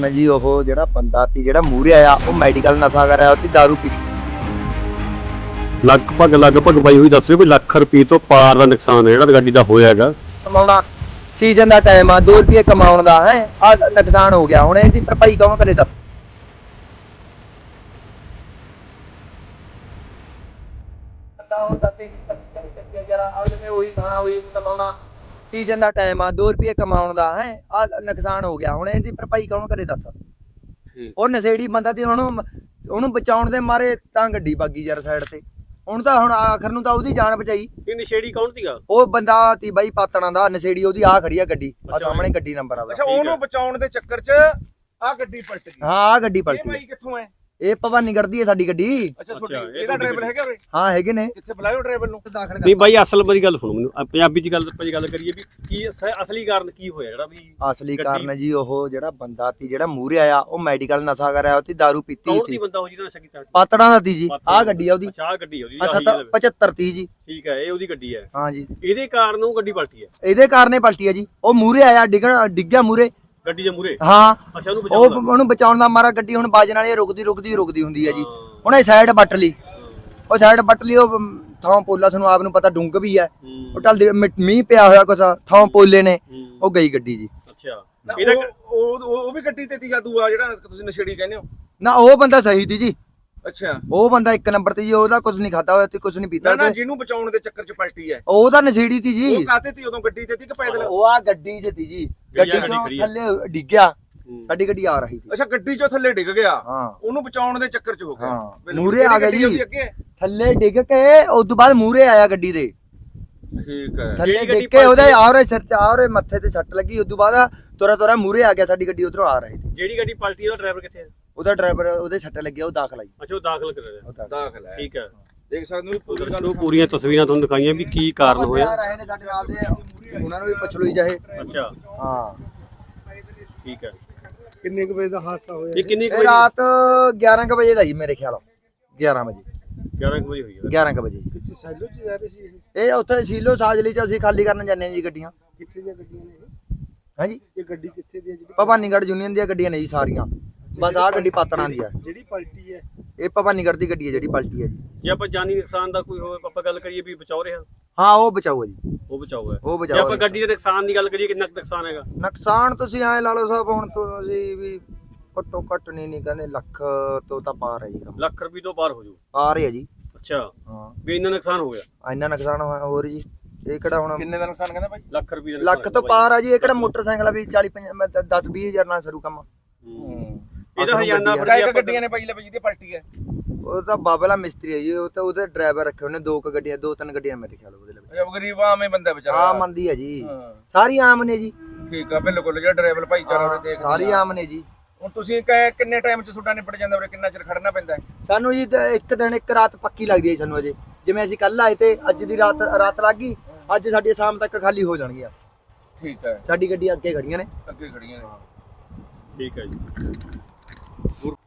ਮੈਂ ਜੀ ਉਹ ਜਿਹੜਾ ਬੰਦਾ ਸੀ ਜਿਹੜਾ ਮੂਰੇ ਆਇਆ ਉਹ ਮੈਡੀਕਲ ਨਸ਼ਾ ਕਰ ਰਿਹਾ ਉਹ ਤੇ ਦਾਰੂ ਪੀ ਲਗਭਗ ਲਗਭਗ ਬਾਈ ਹੋਈ ਦੱਸ ਰਹੇ ਵੀ ਲੱਖ ਰੁਪਏ ਤੋਂ ਪਾਰ ਦਾ ਨੁਕਸਾਨ ਹੈ ਜਿਹੜਾ ਗੱਡੀ ਦਾ ਹੋਇਆ ਹੈਗਾ। ਕਮਾਉਣਾ ਸੀਜ਼ਨ ਦਾ ਟਾਈਮ ਆ 2 ਰੁਪਏ ਕਮਾਉਣ ਦਾ ਹੈ ਆ ਨੁਕਸਾਨ ਹੋ ਗਿਆ। ਹੁਣ ਇਹਦੀ ਭਰਪਾਈ ਕੌਣ ਕਰੇ ਦੱਸ? ਤਾਂ ਉਹ ਤਾਂ ਤੇ ਚੱਕਿਆ ਜਰਾ ਆ ਜਿਵੇਂ ਉਹੀ ਖਾਣਾ ਉਹੀ ਕਮਾਉਣਾ। ਸੀਜ਼ਨ ਦਾ ਟਾਈਮ ਆ 2 ਰੁਪਏ ਕਮਾਉਣ ਦਾ ਹੈ? ਆ ਨੁਕਸਾਨ ਹੋ ਗਿਆ। ਹੁਣ ਇਹਦੀ ਭਰਪਾਈ ਕੌਣ ਕਰੇ ਦੱਸ? ਉਹ ਨਸ਼ੇੜੀ ਬੰਦਾ ਤੇ ਹੁਣ ਉਹਨੂੰ ਬਚਾਉਣ ਦੇ ਮਾਰੇ ਤਾਂ ਗੱਡੀ ਬਾਗੀ ਯਾਰ ਸਾਈਡ ਤੇ। ਹੁਣ ਤਾਂ ਹੁਣ ਆਖਰ ਨੂੰ ਤਾਂ ਉਹਦੀ ਜਾਨ ਬਚਾਈ। ਇਹ ਨਸ਼ੇੜੀ ਕੌਣ ਸੀਗਾ? ਉਹ ਬੰਦਾ ਤੀ ਬਾਈ ਪਾਤਣਾ ਦਾ ਨਸ਼ੇੜੀ ਉਹਦੀ ਆ ਖੜੀ ਆ ਗੱਡੀ। ਆ ਸਾਹਮਣੇ ਗੱਡੀ ਨੰਬਰ ਆ ਅੱਛਾ। ਉਹਨੂੰ ਬਚਾਉਣ ਦੇ ਚੱਕਰ 'ਚ ਆ ਗੱਡੀ ਪਲਟ ਗਈ। ਹਾਂ ਆ ਗੱਡੀ ਇਹ ਪਲਟੀ ਬਾਈ ਕਿੱਥੋਂ ਹੈ ਇਹ ਭਵਾਨੀਗੜ੍ਹ ਦੀ ਹੈ ਸਾਡੀ ਗੱਡੀ। ਅੱਛਾ ਇਹ ਇਹਦਾ ਡਰਾਈਵਰ ਹੈਗਾ ਉਰੇ? ਹਾਂ ਹੈਗੇ ਨੇ। ਕਿੱਥੇ ਬੁਲਾਇਓ ਡਰਾਈਵਰ ਨੂੰ। ਦਾਖਲ ਨਹੀਂ ਬਾਈ ਅਸਲ ਮੇਰੀ ਗੱਲ ਸੁਣੋ ਮੈਨੂੰ। ਪੰਜਾਬੀ ਚ ਗੱਲ ਆਪਾਂ ਗੱਲ ਕਰੀਏ ਵੀ ਕੀ ਅਸ- ਅਸਲੀ ਕਾਰਨ ਕੀ ਹੋਇਆ ਜਿਹੜਾ ਵੀ ਅਸਲੀ ਗੱਡੀ- ਕਾਰਨ ਜੀ ਉਹ ਜਿਹੜਾ ਬੰਦਾ ਤੀ ਜਿਹੜਾ ਮੂਰੇ ਆਇਆ ਉਹ ਮੈਡੀਕਲ ਨਸ਼ਾ ਕਰ ਰਿਹਾ ਉਹ ਤੇ ਦਾਰੂ ਪੀਤੀ ਕੌਣ ਸੀ ਸੀ। ਬੰਦਾ ਉਹ ਜਿਹਦਾ ਨਸ਼ਾ ਕੀਤਾ? ਪਾਤੜਾਂ ਦਾ ਤੀ ਜੀ। ਆ ਗੱਡੀ ਆ ਉਹਦੀ। ਅੱਛਾ ਆਹ ਗੱਡੀ ਆ ਉਹਦੀ ਅੱਛਾ ਆਹੀ ਤਾਂ ਇਹਦੇ ਵਿੱਚ। 75 ਤੀ ਜੀ। ਠੀਕ ਹੈ ਇਹ ਉਹਦੀ ਗੱਡੀ ਹੈ। ਹਾਂ ਜੀ। ਇਹਦੇ ਕਾਰਨ ਉਹ ਗੱਡੀ ਪਲਟੀ ਹੈ। ਇਹਦੇ ਕਾਰਨ ਪਲਟੀ ਆ ਜੀ। ਉਹ ਮੂਰੇ ਆਇਆ ਡਿੱਗਣ ਡਿੱਗਿਆ ਮੂਰੇ ਗੱਡੀ ਦੇ ਮੂਰੇ ਹਾਂ। ਅੱਛਾ ਉਹਨੂੰ ਉਹ ਬਚਾਉਣਾ ਉਹਨੂੰ ਬਚਾਉਣ ਦਾ ਮਾਰਾ ਗੱਡੀ ਹੁਣ ਬਾਜਣ ਵਾਲੀ ਰੁਕਦੀ ਰੁਕਦੀ ਰੁਕਦੀ ਹੁੰਦੀ ਆ ਜੀ। ਉਹਨੇ ਸਾਈਡ ਵੱਟ ਲਈ। ਉਹ ਸਾਈਡ ਵੱਟ ਲਈ ਉਹ ਅਮ, ਥਾਂ ਪੋਲਾ ਸਾਨੂੰ ਆਪ ਨੂੰ ਪਤਾ ਡੁੰਗ ਵੀ ਹੈ। ਉਹ ਢਲਦੀ ਮਿ- ਮੀਂਹ ਪਿਆ ਹੋਇਆ ਕੁਛ ਥਾਂ ਪੋਲੇ ਨੇ ਉਹ ਗਈ ਗੱਡੀ ਜੀ। ਅੱਛਾ। ਨਾ, ਇਹਦਾ ਉਹ ਉਹ ਉਹ- ਉਹ ਵੀ ਗੱਡੀ ਤੇ ਤੀ ਜਾਦੂ ਆ ਜਿਹੜਾ ਤੁਸੀਂ ਨਸ਼ੇੜੀ ਕਹਿੰਦੇ ਹੋ? ਨਾ ਉਹ ਬੰਦਾ ਸਹੀ ਸੀ ਜੀ। ਅੱਛਾ। ਉਹ ਬੰਦਾ ਇੱਕ ਨੰਬਰ ਤੇ ਜੀ ਉਹਦਾ ਕੁਝ ਨਹੀਂ ਖਾਦਾ ਹੋਇਆ ਤੇ ਕੁਝ ਨਹੀਂ ਪੀਤਾ ਨਾ ਨਾ ਉਹਦੇ। ਜਿਹਨੂੰ ਬਚਾਉਣ ਦੇ ਚੱਕਰ 'ਚ ਪਲਟੀ ਹੈ। ਉਹਦਾ ਨਸ਼ੇੜੀ ਤੀ ਜੀ। ਉਹ ਕਾਤੇ ਤੀ ਉਦੋਂ ਗੱਡੀ ਤੇ ਤੀ ਕਿ ਪੈਦਲ? ਉਹ ਆ ਗੱਡੀ 'ਚ ਤੀ ਜੀ। ਗੱਡੀ ਗੱਡੀ ਚੋਂ ਖੜੀ। ਥੱਲੇ ਡਿੱਗਿਆ। ਸਾਡੀ ਗੱਡੀ ਆ ਰਹੀ ਸੀ। ਅੱਛਾ ਗੱਡੀ 'ਚੋਂ ਥੱਲੇ ਡਿੱਗ ਗਿਆ। ਹਾਂ। ਉਹਨੂੰ ਬਚਾਉਣ ਦੇ ਚੱਕਰ 'ਚ ਹੋ ਗਿਆ। ਹਾਂ। ਬਿਲਕੁਲ। ਮੂਹਰੇ ਆ ਗਿਆ ਜੀ। ਗੱਡੀ ਉਹਦੀ ਅੱਗੇ। ਹੈ? ਥੱਲੇ ਡਿੱਗ ਕੇ ਉਸ ਤੋਂ ਬਾਅਦ ਮੂਰੇ ਆਇਆ ਗੱਡੀ ਦੇ ਠੀਕ ਹੈ। ਥੱਲੇ ਜਿਹੜੀ ਗੱਡੀ ਡਿੱਗ ਕੇ ਉਹਦੇ ਪਲਟੀ? ਸਿਰ ਤੇ ਆਵਰੇ ਮੱਥੇ ਤੇ ਸੱਟ ਲੱਗੀ। ਉਸ ਤੋਂ ਬਾਅਦ ਤੋਰਾ ਤੋਰਾ ਮੂਰੇ ਆ ਗਿਆ ਸਾਡੀ ਗੱਡੀ ਉਧਰੋਂ ਆ ਰਹੀ ਸੀ। ਜਿਹੜੀ ਗੱਡੀ ਪਲਟੀ ਉਹਦਾ ਡਰਾਈਵਰ ਕਿੱਥੇ ਹੈ ਉਹਦਾ ਡਰਾਈਵਰ ਉਹਦੇ ਸੱਟ ਲੱਗਿਆ ਉਹ ਦਾਖਲ ਆਈ। ਅੱਛਾ ਉਹ ਦਾਖਲ ਕਰ ਰਿਹਾ ਉਹ ਦਾਖਲ। ਦਾਖਲ ਹੈ। ਠੀਕ ਹੈ। ਦੇਖ ਸਕਦੇ ਹੋ ਪੂਰੀ ਗੱਲ ਤੋਂ ਪੂਰੀਆਂ ਤਸਵੀਰਾਂ ਤੁਹਾਨੂੰ ਦਿਖਾਈਆਂ ਵੀ ਕੀ ਕਾਰਨ ਹੋਇਆ। ਰਹੇ ਨੇ ਸਾਡੇ ਨਾਲ ਦੇ ਉਹਨਾਂ ਨੂੰ ਵੀ ਪੁੱਛ ਲਓ ਜੀ ਚਾਹੇ। ਅੱਛਾ। ਹਾਂ। ਠੀਕ ਹੈ। ਕਿੰਨੇ ਕੁ ਵਜੇ ਦਾ ਹਾਦਸਾ ਹੋਇਆ? ਇਹ ਕਿੰਨੀ ਕੁ ਇਹ ਵਜੇ? ਰਾਤ 11 ਕੁ ਵਜੇ ਦਾ ਜੀ ਮੇਰੇ ਖਿਆਲ। 11 ਵਜੇ। 11 ਕੁ ਵਜੇ ਹੋਈ ਹੈ। 11 ਕੁ ਵਜੇ। ਕਿੱਥੇ ਸੈਲੋ ਚ ਜਾ ਰਹੇ ਸੀ ਇਹ? ਇਹ ਉੱਥੇ ਸੀਲੋ ਸਾਜਲੀ ਚ ਅਸੀਂ ਖਾਲੀ ਕਰਨ ਜਾਂਦੇ ਹਾਂ ਜੀ ਗੱਡੀਆਂ। ਕਿੱਥੇ ਦੀਆਂ ਗੱਡੀਆਂ ਨੇ ਇਹ? ਹਾਂਜੀ ਇਹ ਗੱਡੀ ਕਿੱਥੇ ਦੀ ਹੈ ਜਿਹੜੀ ਭਵਾਨੀਗੜ੍ਹ ਯੂਨੀਅਨ ਦੀਆਂ ਗੱਡੀਆਂ ਨੇ ਜੀ ਸਾਰੀਆਂ। ਬਸ ਆਹ ਗੱਡੀ ਪਾਤੜਾਂ ਦੀ ਆ। ਜਿਹੜੀ ਪਲਟੀ ਹੈ। ਇਹ ਭਵਾਨੀਗੜ੍ਹ ਦੀ ਗੱਡੀ ਹੈ ਜਿਹੜੀ ਪਲਟੀ ਹੈ ਜੀ। ਜੇ ਆਪਾਂ ਜਾਨੀ ਨੁਕਸਾਨ ਦਾ ਕੋਈ ਹੋਵੇ ਆਪਾਂ ਗੱਲ ਕਰੀਏ ਵੀ ਬਚਾਓ ਰਿਹਾ? ਹਾਂ ਉਹ ਬਚਾਓ ਜੀ। ਉਹ ਬਚਾਓ ਹੈ। ਉਹ ਜੇ ਬਚਾਓ ਆਪਾਂ ਗੱਡੀ ਦੇ ਨੁਕਸਾਨ ਦੀ ਗੱਲ ਕਰੀਏ ਕਿੰਨਾ ਕੁ ਨੁਕਸਾਨ ਹੈਗਾ? ਨੁਕਸਾਨ ਤੁਸੀਂ ਐ ਲਾ ਲਓ ਸਾਹਿਬ ਹੁਣ ਤੁਸੀਂ ਵੀ ਘੱਟੋ ਘੱਟ ਨਹੀਂ ਨਹੀਂ ਕਹਿੰਦੇ ਲੱਖ ਤੋਂ ਤਾਂ ਪਾਰ ਹੈ ਜੀ ਕੰਮ। ਲੱਖ ਰੁਪਏ ਤੋਂ ਪਾਰ ਹੋ ਜੂ ਪਾਰ ਹੈ ਜੀ। ਅੱਛਾ। ਹਾਂ। ਵੀ ਇੰਨਾ ਨੁਕਸਾਨ ਹੋ ਗਿਆ? ਇੰਨਾ ਨੁਕਸਾਨ ਹੋਇਆ ਹੋਰ ਜੀ ਇਹ ਕਿਹੜਾ ਹੁਣ ਕਿੰਨੇ ਦਾ ਨੁਕਸਾਨ ਕਹਿੰਦਾ ਭਾਈ ਲੱਖ ਰੁਪਏ ਦਾ ਲੱਖ ਨੁਕਸਾਨ ਤੋਂ ਹੋਇਆ ਪਾਰ ਆ ਜੀ ਇਹ ਕਿਹੜਾ ਮੋਟਰਸਾਈਕਲ ਆ ਵੀ 40 10 20 ਹਜ਼ਾਰ ਨਾਲ ਸ਼ੁਰੂ ਕੰਮ ਹੂੰ। ਇਹਦਾ ਹਜ਼ਾਨਾ ਜੇ ਇੱਕ ਗੱਡੀਆਂ ਨੇ ਭਾਈ ਲੈ ਜਿਹਦੀ ਪਲਟੀ ਹੈ। ਉਹ ਤਾਂ ਬਾਬਲਾ ਮਿਸਤਰੀ ਹੈ ਜੀ ਉਹ ਤਾਂ ਉਹਦੇ ਡਰਾਈਵਰ ਰੱਖੇ ਉਹਨੇ ਦੋ ਕੁ ਗੱਡੀਆਂ ਦੋ ਤਿੰਨ ਗੱਡੀਆਂ ਮੇਰੇ ਖਿਆਲ ਉਹਦੇ ਲਈ। ਅੱਛਾ ਗਰੀਬ ਆਵੇਂ ਬੰਦਾ ਵਿਚਾਰਾ। ਆਮ ਮੰਦੀ ਹੈ ਜੀ। ਹਾਂ। ਸਾਰੀ ਆਮ ਨੇ ਜੀ। ਠੀਕ ਆ ਬਿਲਕੁਲ ਜਿਹੜਾ ਡਰਾਈਵਰ ਭਾਈਚਾਰਾ ਉਹਨੇ ਦੇਖ ਸਾਰੀ ਆਮ ਨੇ ਜੀ। ਹੁਣ ਤੁਸੀਂ ਕਹੇ ਕਿੰਨੇ ਟਾਈਮ 'ਚ ਤੁਹਾਡਾ ਨਿਪਟ ਜਾਂਦਾ ਉਰੇ ਕਿੰਨਾ ਚਿਰ ਖੜਨਾ ਪੈਂਦਾ ਹੈ? ਸਾਨੂੰ ਜੀ ਤਾਂ ਇੱਕ ਦਿਨ ਇੱਕ ਰਾਤ ਪੱਕੀ ਲੱਗਦੀ ਹੈ ਜੀ ਸਾਨੂੰ ਅਜੇ। ਜਿਵੇਂ ਅਸੀਂ ਕੱਲ ਆਏ ਤੇ ਅੱਜ ਦੀ ਰਾਤ ਰਾਤ ਲੱਗ ਗਈ ਅੱਜ ਸਾਡੀ ਸ਼ਾਮ ਤੱਕ ਖਾਲੀ ਹੋ ਜਾਣਗੀਆਂ। ਠੀਕ ਹੈ। ਸਾਡੀ ਗੱਡੀ ਅੱਗੇ ਖੜੀਆਂ ਨੇ। ਅੱਗੇ ਖੜੀਆਂ ਨੇ। ਠੀਕ ਹੈ ਜੀ। por